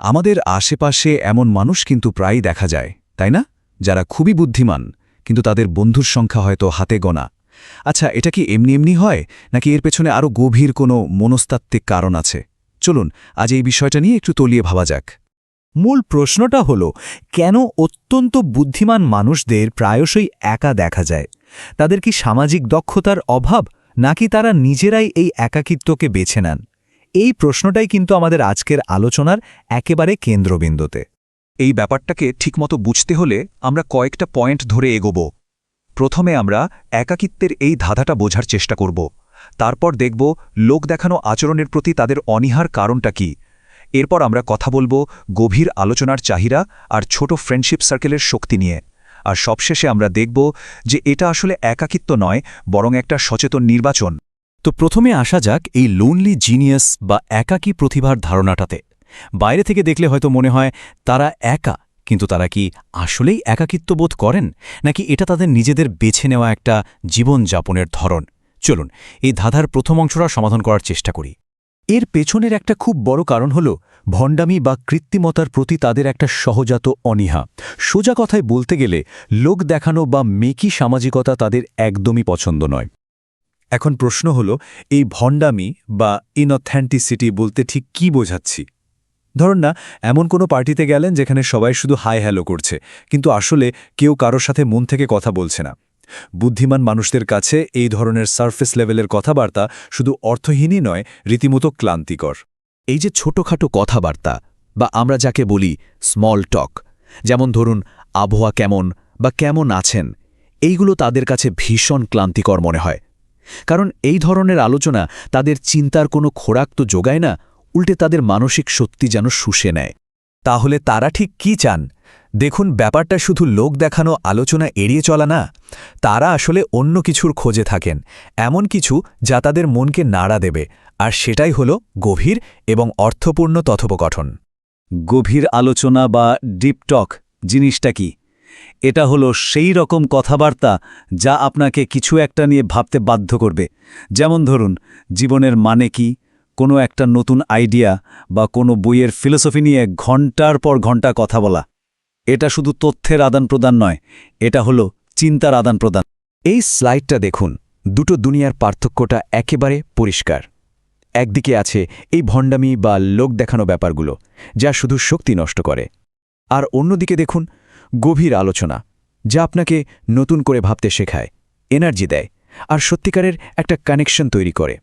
আমাদের আশেপাশে এমন মানুষ কিন্তু প্রায়ই দেখা যায়, তাই না? যারা খুবই বুদ্ধিমান, কিন্তু তাদের বন্ধুর সংখ্যা হয়তো হাতে গোনা। আচ্ছা এটা কি এমনি এমনি হয়, নাকি এর পেছনে আরও গভীর কোনো মনস্তাত্ত্বিক কারণ আছে? চলুন, আজ এই বিষয়টা নিয়ে একটু তলিয়ে ভাবা যাক। মূল প্রশ্নটা হল, কেন অত্যন্ত বুদ্ধিমান মানুষদের প্রায়শই একা দেখা যায়? তাদের কি সামাজিক দক্ষতার অভাব, নাকি তারা নিজেরাই এই একাকিত্বকে বেছে নেন? এই প্রশ্নটাই কিন্তু আমাদের আজকের আলোচনার একেবারে কেন্দ্রবিন্দুতে। এই ব্যাপারটাকে ঠিকমতো বুঝতে হলে আমরা কয়েকটা পয়েন্ট ধরে এগোব। প্রথমে আমরা একাকিত্বের এই ধাঁধাটা বোঝার চেষ্টা করব। তারপর দেখব লোক দেখানো আচরণের প্রতি তাদের অনীহার কারণটা কি। এরপর আমরা কথা বলব গভীর আলোচনার চাহিদা আর ছোট ফ্রেন্ডশিপ সার্কেলের শক্তি নিয়ে। আর সবশেষে আমরা দেখব যে এটা আসলে একাকিত্ব নয়, বরং একটা সচেতন নির্বাচন। তো প্রথমে আসা যাক এই লোনলি জিনিয়াস বা একাকী প্রতিভার ধারণাটাতে। বাইরে থেকে দেখলে হয়তো মনে হয় তারা একা, কিন্তু তারা কি আসলেই একাকিত্ব বোধ করেন? নাকি এটা তাদের নিজেদের বেছে নেওয়া একটা জীবনযাপনের ধরন? চলুন, এই ধাঁধার প্রথম অংশটা সমাধান করার চেষ্টা করি। এর পেছনের একটা খুব বড় কারণ হল ভণ্ডামি বা কৃত্রিমতার প্রতি তাদের একটা সহজাত অনীহা। সোজা কথায় বলতে গেলে, লোক দেখানো বা মেকি সামাজিকতা তাদের একদমই পছন্দ নয়। এখন প্রশ্ন হল, এই ভণ্ডামি বা ইনঅথেন্টিসিটি বলতে ঠিক কি বোঝাচ্ছি? ধরুন না, এমন কোনো পার্টিতে গেলেন যেখানে সবাই শুধু হাই হ্যালো করছে, কিন্তু আসলে কেউ কারোর সাথে মন থেকে কথা বলছে না। বুদ্ধিমান মানুষদের কাছে এই ধরনের সারফেস লেভেলের কথাবার্তা শুধু অর্থহীনই নয়, রীতিমতো ক্লান্তিকর। এই যে ছোটখাটো কথাবার্তা, বা আমরা যাকে বলি স্মল টক যেমন ধরুন, আবহাওয়া কেমন বা কেমন আছেন, এইগুলো তাদের কাছে ভীষণ ক্লান্তিকর মনে হয়। কারণ এই ধরনের আলোচনা তাদের চিন্তার কোনো খোরাক তো যোগায় না, উল্টে তাদের মানসিক সত্যি যেন শুষে নেয়। তাহলে তারা ঠিক কি চান? দেখুন, ব্যাপারটা শুধু লোক দেখানো, আলোচনা এড়িয়ে চলা না। তারা আসলে অন্য কিছুর খোঁজে থাকেন, এমন কিছু যা তাদের মনকে নাড়া দেবে, আর সেটাই হল গভীর এবং অর্থপূর্ণ তথোপকথন। গভীর আলোচনা বা ডিপটক জিনিসটা কি? এটা হলো সেই রকম কথাবার্তা যা আপনাকে কিছু একটা নিয়ে ভাবতে বাধ্য করবে। যেমন ধরুন, জীবনের মানে কি, কোনো একটা নতুন আইডিয়া বা কোনো বইয়ের ফিলোসফি নিয়ে ঘণ্টার পর ঘণ্টা কথা বলা। এটা শুধু তথ্যের আদান প্রদান নয়, এটা হলো চিন্তার আদান প্রদান এই স্লাইডটা দেখুন, দুটো দুনিয়ার পার্থক্যটা একেবারে পরিষ্কার। একদিকে আছে এই ভণ্ডামি বা লোক দেখানো ব্যাপারগুলো, যা শুধু শক্তি নষ্ট করে। আর অন্যদিকে দেখুন গভীর আলোচনা, যা আপনাকে নতুন করে ভাবতে শেখায় এনার্জি দেয়, আর সত্যিকারের একটা কানেকশন তৈরি করে।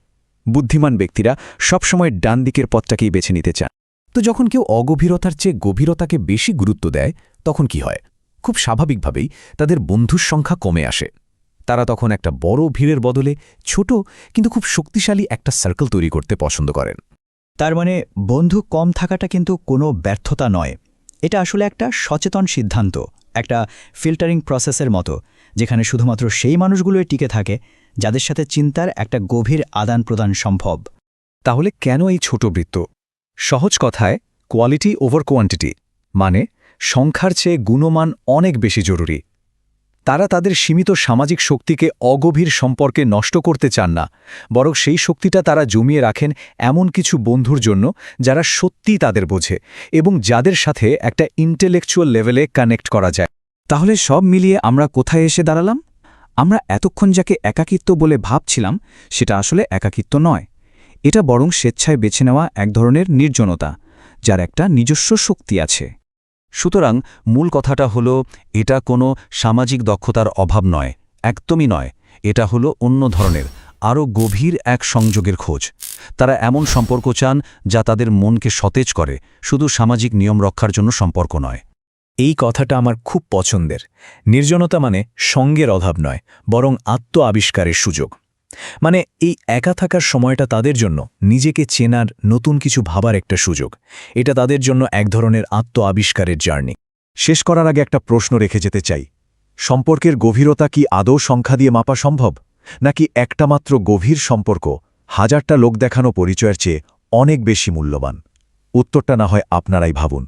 বুদ্ধিমান ব্যক্তিরা সবসময় ডান দিকের পথটাকেই বেছে নিতে চান। তো যখন কেউ অগভীরতার চেয়ে গভীরতাকে বেশি গুরুত্ব দেয়, তখন কি হয়? খুব স্বাভাবিকভাবেই তাদের বন্ধুর সংখ্যা কমে আসে। তারা তখন একটা বড় ভিড়ের বদলে ছোট কিন্তু খুব শক্তিশালী একটা সার্কেল তৈরি করতে পছন্দ করেন। তার মানে বন্ধু কম থাকাটা কিন্তু কোনো ব্যর্থতা নয়। এটা আসলে একটা সচেতন সিদ্ধান্ত, একটা ফিল্টারিং প্রসেসের মতো, যেখানে শুধুমাত্র সেই মানুষগুলোই টিকে থাকে যাদের সাথে চিন্তার একটা গভীর আদান প্রদান সম্ভব। তাহলে কেন এই ছোট বৃত্ত? সহজ কথায় কোয়ালিটি ওভার কোয়ান্টিটি মানে সংখ্যার চেয়ে গুণমান অনেক বেশি জরুরি। তারা তাদের সীমিত সামাজিক শক্তিকে অগভীর সম্পর্কে নষ্ট করতে চান না, বরং সেই শক্তিটা তারা জমিয়ে রাখেন এমন কিছু বন্ধুর জন্য যারা সত্যিই তাদের বোঝে এবং যাদের সাথে একটা ইন্টেলেকচুয়াল লেভেলে কানেক্ট করা যায়। তাহলে সব মিলিয়ে আমরা কোথায় এসে দাঁড়ালাম? আমরা এতক্ষণ যাকে একাকিত্ব বলে ভাবছিলাম, সেটা আসলে একাকিত্ব নয়। এটা বরং স্বেচ্ছায় বেছে নেওয়া এক ধরনের নির্জনতা, যার একটা নিজস্ব শক্তি আছে। সুতরাং মূল কথাটা হলো, এটা কোনো সামাজিক দক্ষতার অভাব নয়, একদমই নয়। এটা হলো অন্য ধরনের, আরও গভীর এক সংযোগের খোঁজ। তারা এমন সম্পর্ক চান যা তাদের মনকে সতেজ করে, শুধু সামাজিক নিয়ম রক্ষার জন্য সম্পর্ক নয়। এই কথাটা আমার খুব পছন্দের। নির্জনতা মানে সঙ্গের অভাব নয়, বরং আত্ম আবিষ্কারের সুযোগ। মানে এই একা থাকার সময়টা তাদের জন্য নিজেকে চেনার নতুন কিছু ভাবার একটা সুযোগ। এটা তাদের জন্য এক ধরনের আত্ম আবিষ্কারের জার্নি। শেষ করার আগে একটা প্রশ্ন রেখে যেতে চাই। সম্পর্কের গভীরতা কি আদৌ সংখ্যা দিয়ে মাপা সম্ভব? নাকি একটা মাত্র গভীর সম্পর্ক, হাজারটা লোক দেখানো পরিচয়ের চেয়ে অনেক বেশি মূল্যবান? উত্তরটা না হয় আপনারাই ভাবুন।